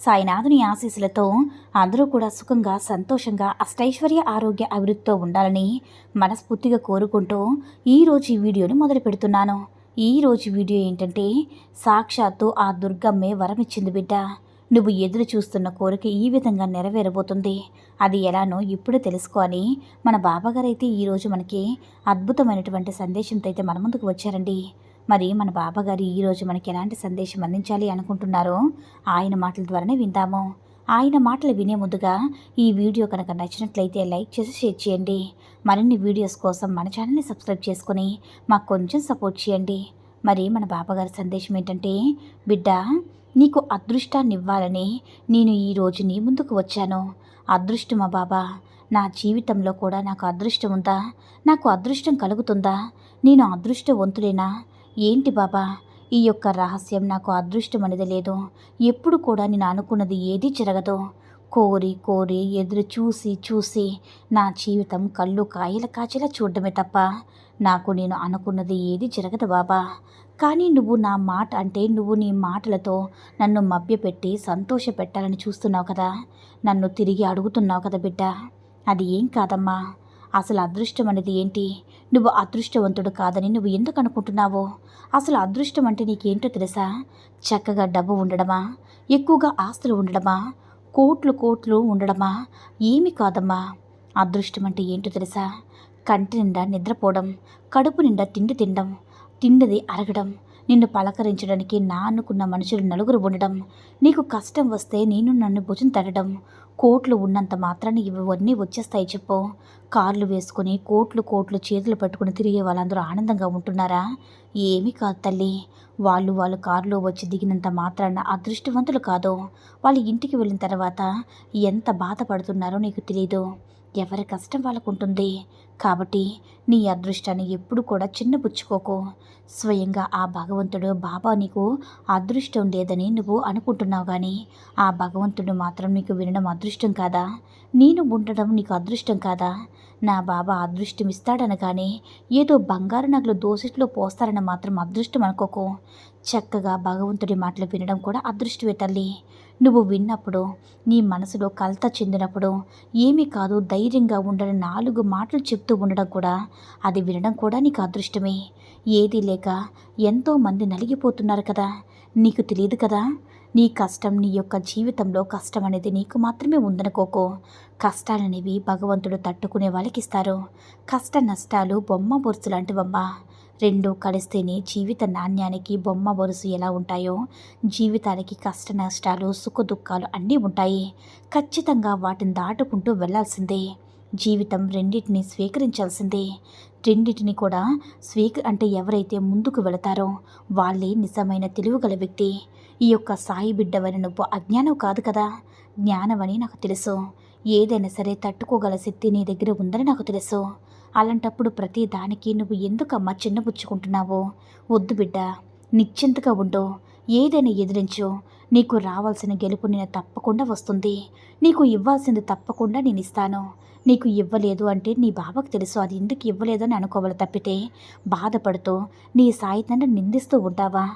సాయినాథుని ఆశీస్సులతో అందరూ కూడా సుఖంగా సంతోషంగా అష్టైశ్వర్య ఆరోగ్య అభివృద్ధితో ఉండాలని మనస్ఫూర్తిగా కోరుకుంటూ ఈరోజు ఈ వీడియోని మొదలు పెడుతున్నాను. ఈరోజు వీడియో ఏంటంటే సాక్షాత్తు ఆ దుర్గమ్మే వరమిచ్చింది బిడ్డ. నువ్వు ఎదురు చూస్తున్న కోరిక ఈ విధంగా నెరవేరబోతుంది. అది ఎలానో ఇప్పుడు తెలుసుకొని మన బాబాగారు అయితే ఈరోజు మనకి అద్భుతమైనటువంటి సందేశంతో అయితే మన ముందుకు వచ్చారండి. మరి మన బాబాగారు ఈరోజు మనకి ఎలాంటి సందేశం అందించాలి అనుకుంటున్నారో ఆయన మాటల ద్వారానే విందాము. ఆయన మాటలు వినే ముందుగా ఈ వీడియో కనుక నచ్చినట్లయితే లైక్ చేసి షేర్ చేయండి. మరిన్ని వీడియోస్ కోసం మన ఛానల్ని సబ్స్క్రైబ్ చేసుకొని మాకు కొంచెం సపోర్ట్ చేయండి. మరి మన బాబాగారి సందేశం ఏంటంటే బిడ్డ నీకు అదృష్టాన్ని ఇవ్వాలని నేను ఈరోజు నీ ముందుకు వచ్చాను. అదృష్టమా బాబా? నా జీవితంలో కూడా నాకు అదృష్టం ఉందా? నాకు అదృష్టం కలుగుతుందా? నేను అదృష్టవంతులేనా ఏంటి బాబా? ఈ యొక్క రహస్యం నాకు అదృష్టం అనేది లేదు. ఎప్పుడు కూడా నేను అనుకున్నది ఏదీ జరగదు. కోరి కోరి ఎదురు చూసి చూసి నా జీవితం కళ్ళు కాయల కాచేలా చూడడమే తప్ప నాకు నేను అనుకున్నది ఏది జరగదు బాబా. కానీ నువ్వు నా మాట అంటే నువ్వు నీ మాటలతో నన్ను మభ్యపెట్టి సంతోష పెట్టాలని చూస్తున్నావు కదా. నన్ను తిరిగి అడుగుతున్నావు కదా బిడ్డ. అది ఏం కాదమ్మా? అసలు అదృష్టం అనేది ఏంటి? నువ్వు అదృష్టవంతుడు కాదని నువ్వు ఎందుకు అనుకుంటున్నావో? అసలు అదృష్టం అంటే నీకేంటో తెలుసా? చక్కగా డబ్బు ఉండడమా? ఎక్కువగా ఆస్తులు ఉండడమా? కోట్లు కోట్లు ఉండడమా? ఏమి కాదమ్మా. అదృష్టం అంటే ఏంటో తెలుసా? కంటి నిండా నిద్రపోవడం కడుపు నిండా తిండి తినడం తిండిది అరగడం నిన్ను పలకరించడానికి నా అనుకున్న మనుషులు నలుగురు ఉండడం నీకు కష్టం వస్తే నేను నన్ను భుజం తడడం కోట్లు ఉన్నంత మాత్రాన్ని ఇవన్నీ వచ్చేస్తాయి చెప్పు. కార్లు వేసుకొని కోట్లు కోట్లు చేతులు పట్టుకుని తిరిగే వాళ్ళందరూ ఆనందంగా ఉంటున్నారా? ఏమీ కాదు తల్లి. వాళ్ళు వాళ్ళు కారులో వచ్చి దిగినంత మాత్రాన అదృష్టవంతులు కాదు. వాళ్ళ ఇంటికి వెళ్ళిన తర్వాత ఎంత బాధపడుతున్నారో నీకు తెలియదు ఎవరి కష్టం వాళ్ళకు ఉంటుంది కాబట్టి నీ అదృష్టాన్ని ఎప్పుడు కూడా చిన్నపుచ్చుకోకు. స్వయంగా ఆ భగవంతుడు బాబా నీకు అదృష్టం లేదని నువ్వు అనుకుంటున్నావు కానీ ఆ భగవంతుడు మాత్రం నీకు వినడం అదృష్టం కాదా? నేను ఉండడం నీకు అదృష్టం కాదా? నా బాబా అదృష్టం ఇస్తాడనగానే ఏదో బంగారు నగలు దోసిట్లో పోస్తారని మాత్రం అదృష్టం అనుకోకు. చక్కగా భగవంతుడి మాటలు వినడం కూడా అదృష్టమే తల్లి. నువ్వు విన్నప్పుడు నీ మనసులో కలత చెందినప్పుడు ఏమీ కాదు ధైర్యంగా ఉండని నాలుగు మాటలు చెప్తూ ఉండడం కూడా. అది వినడం కూడా నీకు అదృష్టమే. ఏదీ లేక ఎంతోమంది నలిగిపోతున్నారు కదా. నీకు తెలియదు కదా. నీ కష్టం నీ యొక్క జీవితంలో కష్టం అనేది నీకు మాత్రమే ఉందనుకోకో. కష్టాలనేవి భగవంతుడు తట్టుకునే వాళ్ళకి ఇస్తారు కష్ట నష్టాలు బొమ్మ బొరుసు లాంటివమ్మా. రెండు కలిస్తేనే జీవిత నాణ్యానికి బొమ్మ బొరుసు ఎలా ఉంటాయో జీవితానికి కష్ట నష్టాలు సుఖ దుఃఖాలు అన్నీ ఉంటాయి. ఖచ్చితంగా వాటిని దాటుకుంటూ వెళ్ళాల్సిందే. జీవితం రెండింటిని స్వీకరించాల్సిందే. రెండింటిని కూడా స్వీక అంటే ఎవరైతే ముందుకు వెళతారో వాళ్ళే నిజమైన తెలివిగల వ్యక్తి. ఈ యొక్క సాయి బిడ్డవని నువ్వు అజ్ఞానం కాదు కదా? జ్ఞానమని నాకు తెలుసు. ఏదైనా సరే తట్టుకోగల శక్తి నీ దగ్గర ఉందని నాకు తెలుసు. అలాంటప్పుడు ప్రతి దానికి నువ్వు ఎందుకమ్మా చిన్నపుచ్చుకుంటున్నావో? వద్దు బిడ్డ నిశ్చింతగా ఉండు. ఏదైనా ఎదిరించు. నీకు రావాల్సిన గెలుపు నేను తప్పకుండా వస్తుంది. నీకు ఇవ్వాల్సింది తప్పకుండా నేను ఇస్తాను. నీకు ఇవ్వలేదు అంటే నీ బావకు తెలుసు. అది ఎందుకు ఇవ్వలేదు అని అనుకోవాలి తప్పితే బాధపడుతూ నీ సాయితాన్ని నిందిస్తూ ఉంటావా?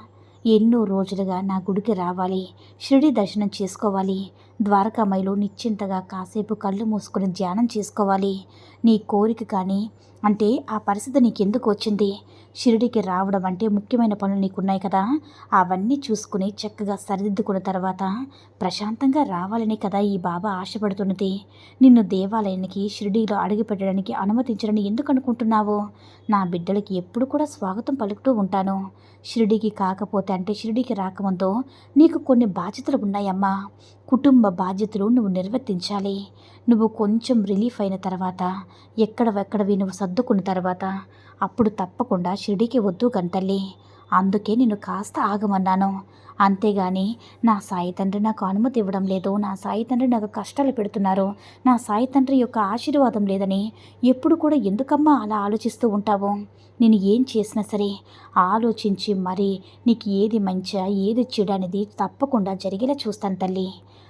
ఎన్నో రోజులుగా నా గుడికి రావాలి. షిరిడి దర్శనం చేసుకోవాలి. ద్వారకామైలో నిశ్చింతగా కాసేపు కళ్ళు మూసుకొని ధ్యానం చేసుకోవాలి. నీ కోరిక కానీ అంటే ఆ పరిస్థితి నీకెందుకు వచ్చింది? షిరిడికి రావడం అంటే ముఖ్యమైన పనులు నీకున్నాయి కదా? అవన్నీ చూసుకుని చక్కగా సరిదిద్దుకున్న తర్వాత ప్రశాంతంగా రావాలని కదా ఈ బాబా ఆశపడుతున్నది. నిన్ను దేవాలయానికి షిరిడీలో అడుగుపెట్టడానికి అనుమతించడని ఎందుకు అనుకుంటున్నావు? నా బిడ్డలకి ఎప్పుడు కూడా స్వాగతం పలుకుతూ ఉంటాను. షిరిడీకి కాకపోతే అంటే షిరిడీకి రాకముందు నీకు కొన్ని బాధ్యతలు ఉన్నాయమ్మా. కుటుంబ బాధ్యతలు నువ్వు నిర్వర్తించాలి. నువ్వు కొంచెం రిలీఫ్ అయిన తర్వాత ఎక్కడవెక్కడవి నువ్వు సర్దుకున్న తర్వాత అప్పుడు తప్పకుండా షిరిడీకి వద్దు గంతల్లి అందుకే నేను కాస్త ఆగమన్నాను. అంతేగాని నా సాయి తండ్రి నాకు అనుమతి ఇవ్వడం లేదు. నా సాయి తండ్రి నాకు కష్టాలు పెడుతున్నారు. నా సాయి తండ్రి యొక్క ఆశీర్వాదం లేదని ఎప్పుడు కూడా ఎందుకమ్మా అలా ఆలోచిస్తూ ఉంటావు? నేను ఏం చేసినా సరే ఆలోచించి మరి నీకు ఏది మంచా ఏది చెడు అనేది తప్పకుండా జరిగేలా చూస్తాను తల్లి.